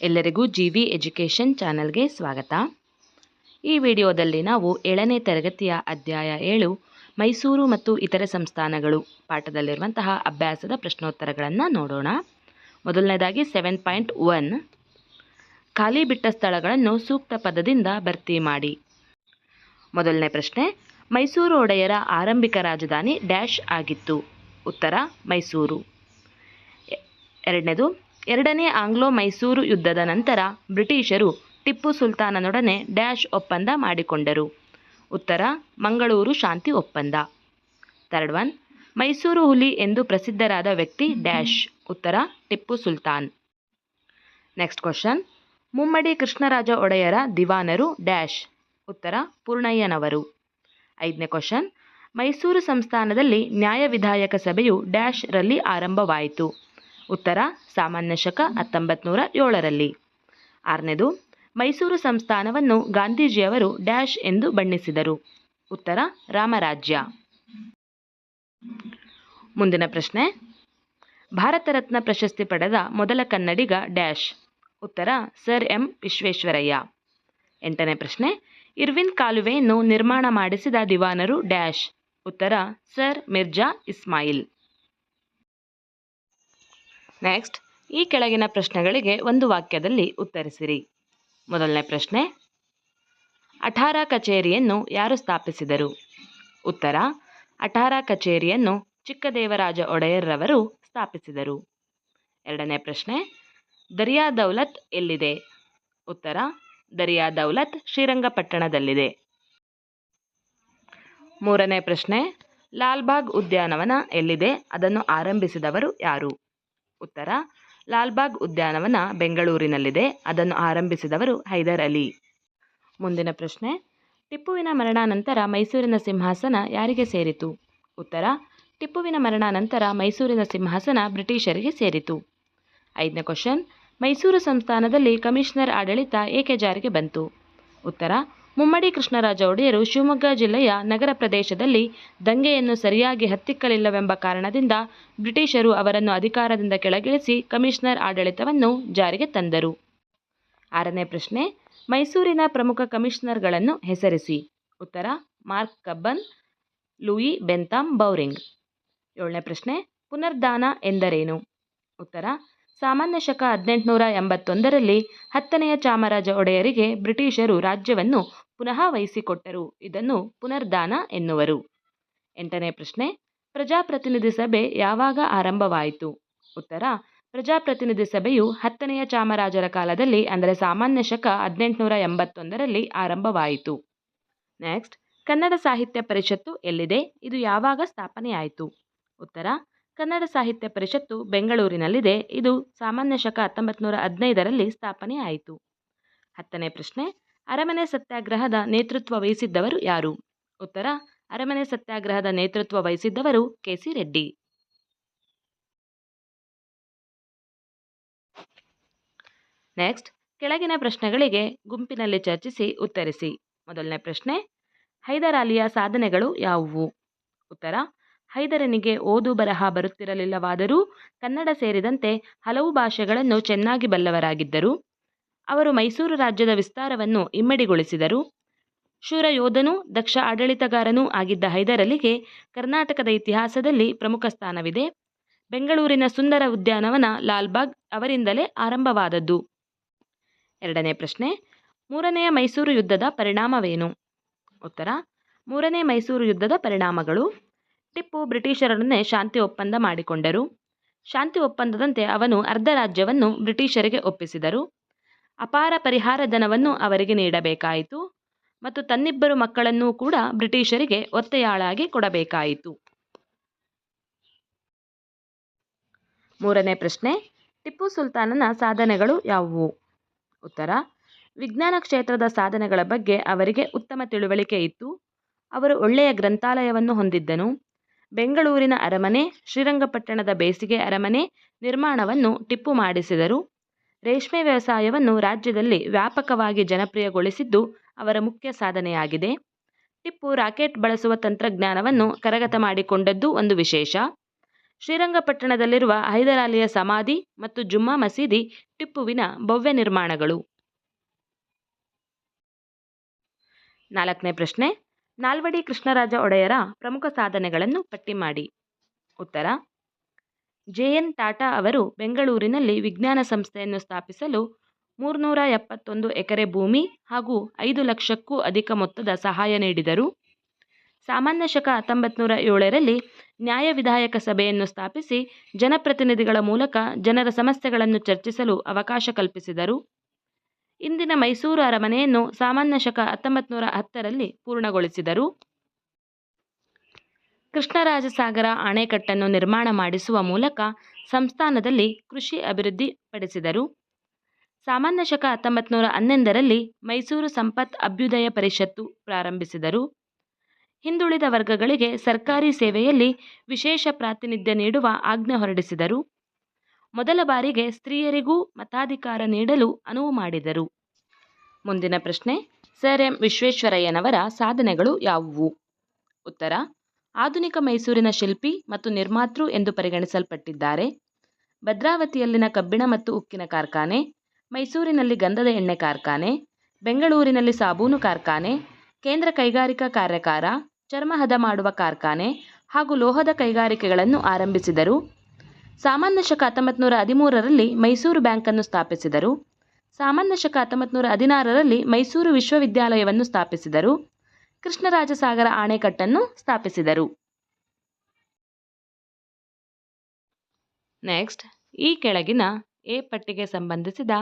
ಎಲ್ಲರಿಗೂ G V education ಚಾನಲ್ಗೆ ಸ್ವಾಗತ. ಈ ವಿಡಿಯೋದಲ್ಲಿ ನಾವು ಏಳನೇ ತರಗತಿಯ ಅಧ್ಯಾಯ ಏಳು, ಮೈಸೂರು ಮತ್ತು ಇತರೆ ಸಂಸ್ಥಾನಗಳು ಪಾಠದಲ್ಲಿರುವಂತಹ ಅಭ್ಯಾಸದ ಪ್ರಶ್ನೋತ್ತರಗಳನ್ನು ನೋಡೋಣ. ಮೊದಲನೇದಾಗಿ ಸೆವೆನ್ ಪಾಯಿಂಟ್ ಒನ್ ಖಾಲಿ ಬಿಟ್ಟ ಸ್ಥಳಗಳನ್ನು ಸೂಕ್ತ ಪದದಿಂದ ಭರ್ತಿ ಮಾಡಿ. ಮೊದಲನೇ ಪ್ರಶ್ನೆ, ಮೈಸೂರು ಒಡೆಯರ ಆರಂಭಿಕ ರಾಜಧಾನಿ ಡ್ಯಾಶ್ ಆಗಿತ್ತು. ಉತ್ತರ, ಮೈಸೂರು. ಎರಡನೇದು ಎರಡನೇ ಆಂಗ್ಲೋ ಮೈಸೂರು ಯುದ್ಧದ ನಂತರ ಬ್ರಿಟಿಷರು ಟಿಪ್ಪು ಸುಲ್ತಾನನೊಡನೆ ಡ್ಯಾಶ್ ಒಪ್ಪಂದ ಮಾಡಿಕೊಂಡರು. ಉತ್ತರ, ಮಂಗಳೂರು ಶಾಂತಿ ಒಪ್ಪಂದ. ಥರ್ಡ್ ಒನ್, ಮೈಸೂರು ಹುಲಿ ಎಂದು ಪ್ರಸಿದ್ಧರಾದ ವ್ಯಕ್ತಿ ಡ್ಯಾಶ್. ಉತ್ತರ, ಟಿಪ್ಪು ಸುಲ್ತಾನ್. ನೆಕ್ಸ್ಟ್ ಕ್ವಶನ್, ಮುಮ್ಮಡಿ ಕೃಷ್ಣರಾಜ ಒಡೆಯರ ದಿವಾನರು ಡ್ಯಾಶ್. ಉತ್ತರ, ಪೂರ್ಣಯ್ಯನವರು. ಐದನೇ ಕ್ವಶನ್, ಮೈಸೂರು ಸಂಸ್ಥಾನದಲ್ಲಿ ನ್ಯಾಯ ವಿಧಾಯಕ ಸಭೆಯು ಡ್ಯಾಶ್ ರಲ್ಲಿ ಆರಂಭವಾಯಿತು. ಉತ್ತರ ಸಾಮಾನ್ಯ ಶಕ ಹತ್ತೊಂಬತ್ತು ನೂರ ಏಳರಲ್ಲಿ. ಆರನೇದು, ಮೈಸೂರು ಸಂಸ್ಥಾನವನ್ನು ಗಾಂಧೀಜಿಯವರು ಡ್ಯಾಶ್ ಎಂದು ಬಣ್ಣಿಸಿದರು. ಉತ್ತರ, ರಾಮರಾಜ್ಯ. ಮುಂದಿನ ಪ್ರಶ್ನೆ, ಭಾರತ ರತ್ನ ಪ್ರಶಸ್ತಿ ಪಡೆದ ಮೊದಲ ಕನ್ನಡಿಗ ಡ್ಯಾಶ್. ಉತ್ತರ, ಸರ್ ಎಂ ವಿಶ್ವೇಶ್ವರಯ್ಯ. ಎಂಟನೇ ಪ್ರಶ್ನೆ, ಇರ್ವಿನ್ ಕಾಲುವೆಯನ್ನು ನಿರ್ಮಾಣ ಮಾಡಿಸಿದ ದಿವಾನರು ಡ್ಯಾಶ್. ಉತ್ತರ, ಸರ್ ಮಿರ್ಜಾ ಇಸ್ಮಾಯಿಲ್. ನೆಕ್ಸ್ಟ್ ಈ ಕೆಳಗಿನ ಪ್ರಶ್ನೆಗಳಿಗೆ ಒಂದು ವಾಕ್ಯದಲ್ಲಿ ಉತ್ತರಿಸಿರಿ. ಮೊದಲನೇ ಪ್ರಶ್ನೆ, ಅಠಾರ ಕಚೇರಿಯನ್ನು ಯಾರು ಸ್ಥಾಪಿಸಿದರು? ಉತ್ತರ, ಅಠಾರ ಕಚೇರಿಯನ್ನು ಚಿಕ್ಕದೇವರಾಜ ಒಡೆಯರ್ರವರು ಸ್ಥಾಪಿಸಿದರು. ಎರಡನೇ ಪ್ರಶ್ನೆ, ದರಿಯಾ ದೌಲತ್ ಎಲ್ಲಿದೆ? ಉತ್ತರ, ದರಿಯಾ ದೌಲತ್ ಶ್ರೀರಂಗಪಟ್ಟಣದಲ್ಲಿದೆ. ಮೂರನೇ ಪ್ರಶ್ನೆ, ಲಾಲ್ಬಾಗ್ ಉದ್ಯಾನವನ ಎಲ್ಲಿದೆ? ಅದನ್ನು ಆರಂಭಿಸಿದವರು ಯಾರು? ಉತ್ತರ, ಲಾಲ್ಬಾಗ್ ಉದ್ಯಾನವನ ಬೆಂಗಳೂರಿನಲ್ಲಿದೆ. ಅದನ್ನು ಆರಂಭಿಸಿದವರು ಹೈದರ್ ಅಲಿ. ಮುಂದಿನ ಪ್ರಶ್ನೆ, ಟಿಪ್ಪುವಿನ ಮರಣಾನಂತರ ಮೈಸೂರಿನ ಸಿಂಹಾಸನ ಯಾರಿಗೆ ಸೇರಿತು? ಉತ್ತರ, ಟಿಪ್ಪುವಿನ ಮರಣಾನಂತರ ಮೈಸೂರಿನ ಸಿಂಹಾಸನ ಬ್ರಿಟಿಷರಿಗೆ ಸೇರಿತು. ಐದನೇ ಕ್ವಶನ್, ಮೈಸೂರು ಸಂಸ್ಥಾನದಲ್ಲಿ ಕಮಿಷನರ್ ಆಡಳಿತ ಏಕೆ ಜಾರಿಗೆ ಬಂತು? ಉತ್ತರ ಮುಮ್ಮಡಿ ಕೃಷ್ಣರಾಜ ಒಡೆಯರು ಶಿವಮೊಗ್ಗ ಜಿಲ್ಲೆಯ ನಗರ ಪ್ರದೇಶದಲ್ಲಿ ದಂಗೆಯನ್ನು ಸರಿಯಾಗಿ ಹತ್ತಿಕ್ಕಲಿಲ್ಲವೆಂಬ ಕಾರಣದಿಂದ ಬ್ರಿಟಿಷರು ಅವರನ್ನು ಅಧಿಕಾರದಿಂದ ಕೆಳಗಿಳಿಸಿ ಕಮಿಷನರ್ ಆಡಳಿತವನ್ನು ಜಾರಿಗೆ ತಂದರು. ಆರನೇ ಪ್ರಶ್ನೆ, ಮೈಸೂರಿನ ಪ್ರಮುಖ ಕಮಿಷನರ್ಗಳನ್ನು ಹೆಸರಿಸಿ. ಉತ್ತರ, Mark Cubbon, Lewin Bentham Bowring. ಏಳನೇ ಪ್ರಶ್ನೆ, ಪುನರ್ದಾನ ಎಂದರೇನು? ಉತ್ತರ ಸಾಮಾನ್ಯ ಶಕ ಹದಿನೆಂಟುನೂರ ಎಂಬತ್ತೊಂದರಲ್ಲಿ ಹತ್ತನೆಯ ಚಾಮರಾಜ ಒಡೆಯರಿಗೆ ಬ್ರಿಟಿಷರು ರಾಜ್ಯವನ್ನು ಪುನಃ ವಹಿಸಿಕೊಟ್ಟರು. ಇದನ್ನು ಪುನರ್ದಾನ ಎನ್ನುವರು. ಎಂಟನೇ ಪ್ರಶ್ನೆ, ಪ್ರಜಾಪ್ರತಿನಿಧಿ ಸಭೆ ಯಾವಾಗ ಆರಂಭವಾಯಿತು? ಉತ್ತರ, ಪ್ರಜಾಪ್ರತಿನಿಧಿ ಸಭೆಯು ಹತ್ತನೆಯ ಚಾಮರಾಜರ ಕಾಲದಲ್ಲಿ, ಅಂದರೆ ಸಾಮಾನ್ಯ ಶಕ ಹದಿನೆಂಟುನೂರ ಎಂಬತ್ತೊಂದರಲ್ಲಿ ಆರಂಭವಾಯಿತು. ನೆಕ್ಸ್ಟ್, ಕನ್ನಡ ಸಾಹಿತ್ಯ ಪರಿಷತ್ತು ಎಲ್ಲಿದೆ? ಇದು ಯಾವಾಗ ಸ್ಥಾಪನೆಯಾಯಿತು? ಉತ್ತರ ಕನ್ನಡ ಸಾಹಿತ್ಯ ಪರಿಷತ್ತು ಬೆಂಗಳೂರಿನಲ್ಲಿದೆ. ಇದು ಸಾಮಾನ್ಯ ಶಕ ಹತ್ತೊಂಬತ್ತು ನೂರ ಹದಿನೈದರಲ್ಲಿ ಸ್ಥಾಪನೆಯಾಯಿತು. ಹತ್ತನೇ ಪ್ರಶ್ನೆ, ಅರಮನೆ ಸತ್ಯಾಗ್ರಹದ ನೇತೃತ್ವ ವಹಿಸಿದ್ದವರು ಯಾರು? ಉತ್ತರ, ಅರಮನೆ ಸತ್ಯಾಗ್ರಹದ ನೇತೃತ್ವ ವಹಿಸಿದ್ದವರು ಕೆ. ಸಿ. ರೆಡ್ಡಿ. ನೆಕ್ಸ್ಟ್, ಕೆಳಗಿನ ಪ್ರಶ್ನೆಗಳಿಗೆ ಗುಂಪಿನಲ್ಲಿ ಚರ್ಚಿಸಿ ಉತ್ತರಿಸಿ. ಮೊದಲನೇ ಪ್ರಶ್ನೆ ಹೈದರಾಲಿಯ ಸಾಧನೆಗಳು ಯಾವುವು? ಉತ್ತರ ಹೈದರನಿಗೆ ಓದು ಬರಹ ಬರುತ್ತಿರಲಿಲ್ಲವಾದರೂ ಕನ್ನಡ ಸೇರಿದಂತೆ ಹಲವು ಭಾಷೆಗಳನ್ನು ಚೆನ್ನಾಗಿ ಬಲ್ಲವರಾಗಿದ್ದರು. ಅವರು ಮೈಸೂರು ರಾಜ್ಯದ ವಿಸ್ತಾರವನ್ನು ಇಮ್ಮಡಿಗೊಳಿಸಿದರು. ಶೂರ ಯೋಧನೂ, ದಕ್ಷ ಆಡಳಿತಗಾರನೂ ಆಗಿದ್ದ ಹೈದರಲಿಗೆ ಕರ್ನಾಟಕದ ಇತಿಹಾಸದಲ್ಲಿ ಪ್ರಮುಖ ಸ್ಥಾನವಿದೆ. ಬೆಂಗಳೂರಿನ ಸುಂದರ ಉದ್ಯಾನವನ ಲಾಲ್ಬಾಗ್ ಅವರಿಂದಲೇ ಆರಂಭವಾದದ್ದು. ಎರಡನೇ ಪ್ರಶ್ನೆ, ಮೂರನೆಯ ಮೈಸೂರು ಯುದ್ಧದ ಪರಿಣಾಮವೇನು? ಉತ್ತರ, ಮೂರನೇ ಮೈಸೂರು ಯುದ್ಧದ ಪರಿಣಾಮಗಳು ಟಿಪ್ಪು ಬ್ರಿಟಿಷರೊಡನೆ ಶಾಂತಿ ಒಪ್ಪಂದ ಮಾಡಿಕೊಂಡರು. ಶಾಂತಿ ಒಪ್ಪಂದದಂತೆ ಅವನು ಅರ್ಧ ರಾಜ್ಯವನ್ನು ಬ್ರಿಟಿಷರಿಗೆ ಒಪ್ಪಿಸಿದರು. ಅಪಾರ ಪರಿಹಾರ ಧನವನ್ನು ಅವರಿಗೆ ನೀಡಬೇಕಾಯಿತು ಮತ್ತು ತನ್ನಿಬ್ಬರು ಮಕ್ಕಳನ್ನೂ ಕೂಡ ಬ್ರಿಟಿಷರಿಗೆ ಒತ್ತೆಯಾಳಾಗಿ ಕೊಡಬೇಕಾಯಿತು. ಮೂರನೇ ಪ್ರಶ್ನೆ, ಟಿಪ್ಪು ಸುಲ್ತಾನನ ಸಾಧನೆಗಳು ಯಾವುವು? ಉತ್ತರ, ವಿಜ್ಞಾನ ಕ್ಷೇತ್ರದ ಸಾಧನೆಗಳ ಬಗ್ಗೆ ಅವರಿಗೆ ಉತ್ತಮ ತಿಳುವಳಿಕೆ ಇತ್ತು. ಅವರು ಒಳ್ಳೆಯ ಗ್ರಂಥಾಲಯವನ್ನು ಹೊಂದಿದ್ದನು. ಬೆಂಗಳೂರಿನ ಅರಮನೆ, ಶ್ರೀರಂಗಪಟ್ಟಣದ ಬೇಸಿಗೆ ಅರಮನೆ ನಿರ್ಮಾಣವನ್ನು ಟಿಪ್ಪು ಮಾಡಿಸಿದರು. ರೇಷ್ಮೆ ವ್ಯವಸಾಯವನ್ನು ರಾಜ್ಯದಲ್ಲಿ ವ್ಯಾಪಕವಾಗಿ ಜನಪ್ರಿಯಗೊಳಿಸಿದ್ದು ಅವರ ಮುಖ್ಯ ಸಾಧನೆಯಾಗಿದೆ. ಟಿಪ್ಪು ರಾಕೆಟ್ ಬಳಸುವ ತಂತ್ರಜ್ಞಾನವನ್ನು ಕರಗತ ಮಾಡಿಕೊಂಡದ್ದು ಒಂದು ವಿಶೇಷ. ಶ್ರೀರಂಗಪಟ್ಟಣದಲ್ಲಿರುವ ಹೈದರಾಲಿಯ ಸಮಾಧಿ ಮತ್ತು ಜುಮ್ಮಾ ಮಸೀದಿ ಟಿಪ್ಪುವಿನ ಭವ್ಯ ನಿರ್ಮಾಣಗಳು. ನಾಲ್ಕನೇ ಪ್ರಶ್ನೆ ನಾಲ್ವಡಿ ಕೃಷ್ಣರಾಜ ಒಡೆಯರ ಪ್ರಮುಖ ಸಾಧನೆಗಳನ್ನು ಪಟ್ಟಿ ಮಾಡಿ. ಉತ್ತರ. ಜೆ. ಎನ್. ಟಾಟಾ ಅವರು ಬೆಂಗಳೂರಿನಲ್ಲಿ ವಿಜ್ಞಾನ ಸಂಸ್ಥೆಯನ್ನು ಸ್ಥಾಪಿಸಲು ಮೂರ್ನೂರ ಎಪ್ಪತ್ತೊಂದು ಎಕರೆ ಭೂಮಿ ಹಾಗೂ ಐದು ಲಕ್ಷಕ್ಕೂ ಅಧಿಕ ಮೊತ್ತದ ಸಹಾಯ ನೀಡಿದರು. ಸಾಮಾನ್ಯ ಶಕ ಹತ್ತೊಂಬತ್ತು ಏಳರಲ್ಲಿ ನ್ಯಾಯ ವಿಧಾಯಕ ಸಭೆಯನ್ನು ಸ್ಥಾಪಿಸಿ ಜನಪ್ರತಿನಿಧಿಗಳ ಮೂಲಕ ಜನರ ಸಮಸ್ಯೆಗಳನ್ನು ಚರ್ಚಿಸಲು ಅವಕಾಶ ಕಲ್ಪಿಸಿದರು. ಇಂದಿನ ಮೈಸೂರು ಅರಮನೆಯನ್ನು ಸಾಮಾನ್ಯ ಶಕ ಹತ್ತೊಂಬತ್ತು ನೂರ ಹತ್ತರಲ್ಲಿ ಪೂರ್ಣಗೊಳಿಸಿದರು. ಕೃಷ್ಣರಾಜಸಾಗರ ಅಣೆಕಟ್ಟನ್ನು ನಿರ್ಮಾಣ ಮಾಡಿಸುವ ಮೂಲಕ ಸಂಸ್ಥಾನದಲ್ಲಿ ಕೃಷಿ ಅಭಿವೃದ್ಧಿ ಪಡಿಸಿದರು. ಸಾಮಾನ್ಯ ಶಕ ಹತ್ತೊಂಬತ್ತು ನೂರ ಹನ್ನೊಂದರಲ್ಲಿ ಮೈಸೂರು ಸಂಪತ್ ಅಭ್ಯುದಯ ಪರಿಷತ್ತು ಪ್ರಾರಂಭಿಸಿದರು. ಹಿಂದುಳಿದ ವರ್ಗಗಳಿಗೆ ಸರ್ಕಾರಿ ಸೇವೆಯಲ್ಲಿ ವಿಶೇಷ ಪ್ರಾತಿನಿಧ್ಯ ನೀಡುವ ಆಜ್ಞೆ ಹೊರಡಿಸಿದರು. ಮೊದಲ ಬಾರಿಗೆ ಸ್ತ್ರೀಯರಿಗೂ ಮತಾಧಿಕಾರ ನೀಡಲು ಅನುವು ಮಾಡಿದರು. ಮುಂದಿನ ಪ್ರಶ್ನೆ, ಸರ್ ಎಂ ವಿಶ್ವೇಶ್ವರಯ್ಯನವರ ಸಾಧನೆಗಳು ಯಾವುವು? ಉತ್ತರ, ಆಧುನಿಕ ಮೈಸೂರಿನ ಶಿಲ್ಪಿ ಮತ್ತು ನಿರ್ಮಾತೃ ಎಂದು ಪರಿಗಣಿಸಲ್ಪಟ್ಟಿದ್ದಾರೆ. ಭದ್ರಾವತಿಯಲ್ಲಿನ ಕಬ್ಬಿಣ ಮತ್ತು ಉಕ್ಕಿನ ಕಾರ್ಖಾನೆ, ಮೈಸೂರಿನಲ್ಲಿ ಗಂಧದ ಎಣ್ಣೆ ಕಾರ್ಖಾನೆ, ಬೆಂಗಳೂರಿನಲ್ಲಿ ಸಾಬೂನು ಕಾರ್ಖಾನೆ, ಕೇಂದ್ರ ಕೈಗಾರಿಕಾ ಕಾರ್ಯಕಾರ ಚರ್ಮ ಹದ ಮಾಡುವ ಕಾರ್ಖಾನೆ ಹಾಗೂ ಲೋಹದ ಕೈಗಾರಿಕೆಗಳನ್ನು ಆರಂಭಿಸಿದರು. ಸಾಮಾನ್ಯ ಶಕ ಹತ್ತೊಂಬತ್ತು ನೂರ ಹದಿಮೂರರಲ್ಲಿ ಮೈಸೂರು ಬ್ಯಾಂಕನ್ನು ಸ್ಥಾಪಿಸಿದರು. ಸಾಮಾನ್ಯ ಶಕ ಹತ್ತೊಂಬತ್ತು ನೂರ ಹದಿನಾರರಲ್ಲಿ ಮೈಸೂರು ವಿಶ್ವವಿದ್ಯಾಲಯವನ್ನು ಸ್ಥಾಪಿಸಿದರು. ಕೃಷ್ಣರಾಜಸಾಗರ ಅಣೆಕಟ್ಟನ್ನು ಸ್ಥಾಪಿಸಿದರು. ನೆಕ್ಸ್ಟ್, ಈ ಕೆಳಗಿನ ಎ ಪಟ್ಟಿಗೆ ಸಂಬಂಧಿಸಿದ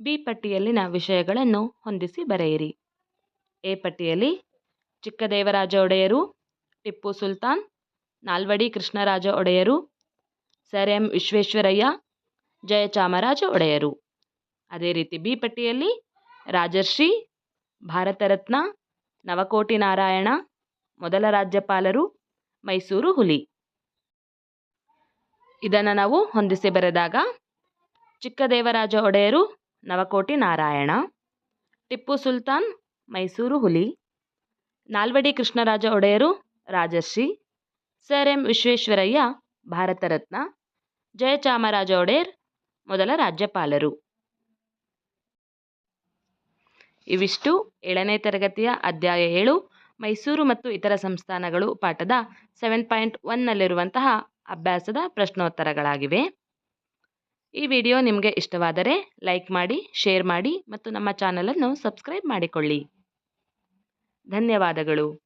ಬಿ ಪಟ್ಟಿಯಲ್ಲಿನ ವಿಷಯಗಳನ್ನು ಹೊಂದಿಸಿ ಬರೆಯಿರಿ. ಎ ಪಟ್ಟಿಯಲ್ಲಿ ಚಿಕ್ಕದೇವರಾಜ ಒಡೆಯರು, ಟಿಪ್ಪು ಸುಲ್ತಾನ್, ನಾಲ್ವಡಿ ಕೃಷ್ಣರಾಜ ಒಡೆಯರು ಸರ್ ಎಂ ವಿಶ್ವೇಶ್ವರಯ್ಯ ಜಯಚಾಮರಾಜ ಒಡೆಯರು. ಅದೇ ರೀತಿ ಬಿ ಪಟ್ಟಿಯಲ್ಲಿ ರಾಜರ್ಷಿ ಭಾರತ ರತ್ನ ನವಕೋಟಿ ನಾರಾಯಣ, ಮೊದಲ ರಾಜ್ಯಪಾಲರು, ಮೈಸೂರು ಹುಲಿ. ಇದನ್ನು ನಾವು ಹೊಂದಿಸಿ ಬರೆದಾಗ, ಚಿಕ್ಕದೇವರಾಜ ಒಡೆಯರು, ನವಕೋಟಿ ನಾರಾಯಣ, ಟಿಪ್ಪು ಸುಲ್ತಾನ್, ಮೈಸೂರು ಹುಲಿ. ನಾಲ್ವಡಿ ಕೃಷ್ಣರಾಜ ಒಡೆಯರು, ರಾಜರ್ಷಿ, ಸರ್ ಎಂ ವಿಶ್ವೇಶ್ವರಯ್ಯ ಭಾರತ ರತ್ನ ಜಯಚಾಮರಾಜ ಒಡೆಯರ್, ಮೊದಲ ರಾಜ್ಯಪಾಲರು. ಇವಿಷ್ಟು ಏಳನೇ ತರಗತಿಯ ಅಧ್ಯಾಯ ಏಳು, ಮೈಸೂರು ಮತ್ತು ಇತರ ಸಂಸ್ಥಾನಗಳು ಪಾಠದ ಸೆವೆನ್ ಪಾಯಿಂಟ್ ಒನ್ನಲ್ಲಿರುವಂತಹ ಅಭ್ಯಾಸದ ಪ್ರಶ್ನೋತ್ತರಗಳಾಗಿವೆ. ಈ ವಿಡಿಯೋ ನಿಮಗೆ ಇಷ್ಟವಾದರೆ ಲೈಕ್ ಮಾಡಿ, ಶೇರ್ ಮಾಡಿ ಮತ್ತು ನಮ್ಮ ಚಾನಲನ್ನು ಸಬ್ಸ್ಕ್ರೈಬ್ ಮಾಡಿಕೊಳ್ಳಿ. ಧನ್ಯವಾದಗಳು.